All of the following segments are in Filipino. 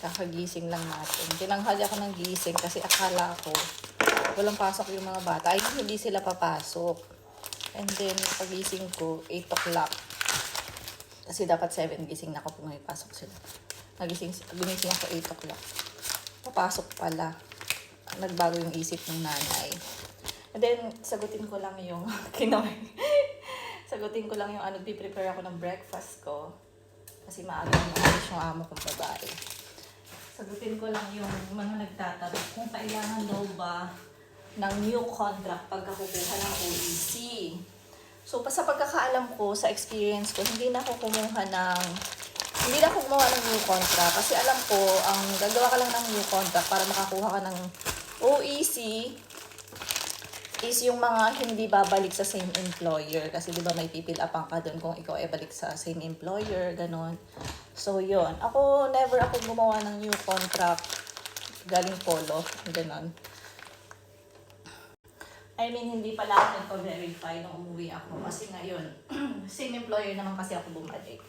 Kakagising lang natin. Tinanghali ako ng gising kasi akala ko walang pasok yung mga bata. Ay, hindi sila papasok. And then, pagising ko, 8 o'clock. Kasi dapat 7 gising na ako kung may pasok sila. Nagising, gumising ako 8 o'clock. Papasok pala. Nagbago yung isip ng nanay. And then, sagutin ko lang yung kinoy. sagutin ko lang yung ano, prepare ako ng breakfast ko. Kasi maaga alis yung amo kong babae. Sagutin ko lang yung mga nagtatanong kung kailangan daw ba ng new contract pagka kukuha ng OEC. So, pa sa pagkakaalam ko, sa experience ko, hindi na ako kumuha ng hindi na ako gumawa ng new contract kasi alam ko, ang gagawa ka lang ng new contract para makakuha ka ng OEC is yung mga hindi babalik sa same employer. Kasi di ba may pipil upang ka doon kung ikaw ay balik sa same employer, ganon. So, yon Ako, never ako gumawa ng new contract galing polo, ganon. I mean, hindi pala ako nagpa-verify nung umuwi ako. Kasi ngayon, same employer naman kasi ako bumalik.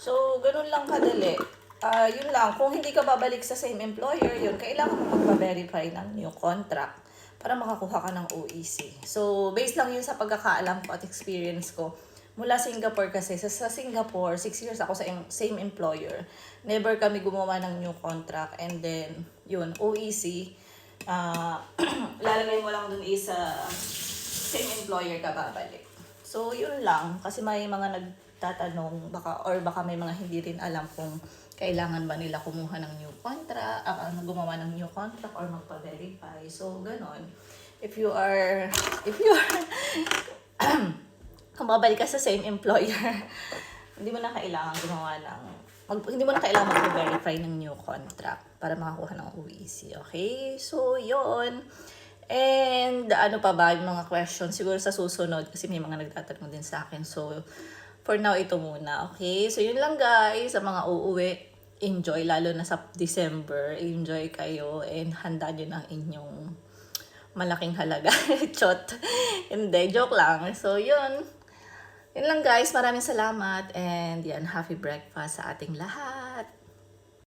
So, ganun lang kadali. Ah, yun lang, kung hindi ka babalik sa same employer, yun, kailangan mo magpa-verify ng new contract para makakuha ka ng OEC. So, based lang yun sa pagkakaalam ko at experience ko. Mula Singapore kasi, sa, sa Singapore, 6 years ako sa same employer. Never kami gumawa ng new contract. And then, yun, OEC, ah lalagay mo lang dun is sa same employer ka babalik. So, yun lang. Kasi may mga nagtatanong, baka, or baka may mga hindi rin alam kung kailangan ba nila kumuha ng new contract, uh, gumawa ng new contract or magpa-verify. So, ganon. If you are, if you are, kung babalik ka sa same employer, hindi mo na kailangan gumawa ng, mag, hindi mo na kailangan mag-verify ng new contract para makakuha ng OEC. Okay? So, yon And ano pa ba yung mga questions? Siguro sa susunod kasi may mga nagtatanong din sa akin. So, for now, ito muna. Okay? So, yun lang guys. Sa mga uuwi, enjoy. Lalo na sa December. Enjoy kayo and handa nyo ng inyong malaking halaga. Chot. Hindi, joke lang. So, yun. Yun lang guys. Maraming salamat. And yan, happy breakfast sa ating lahat.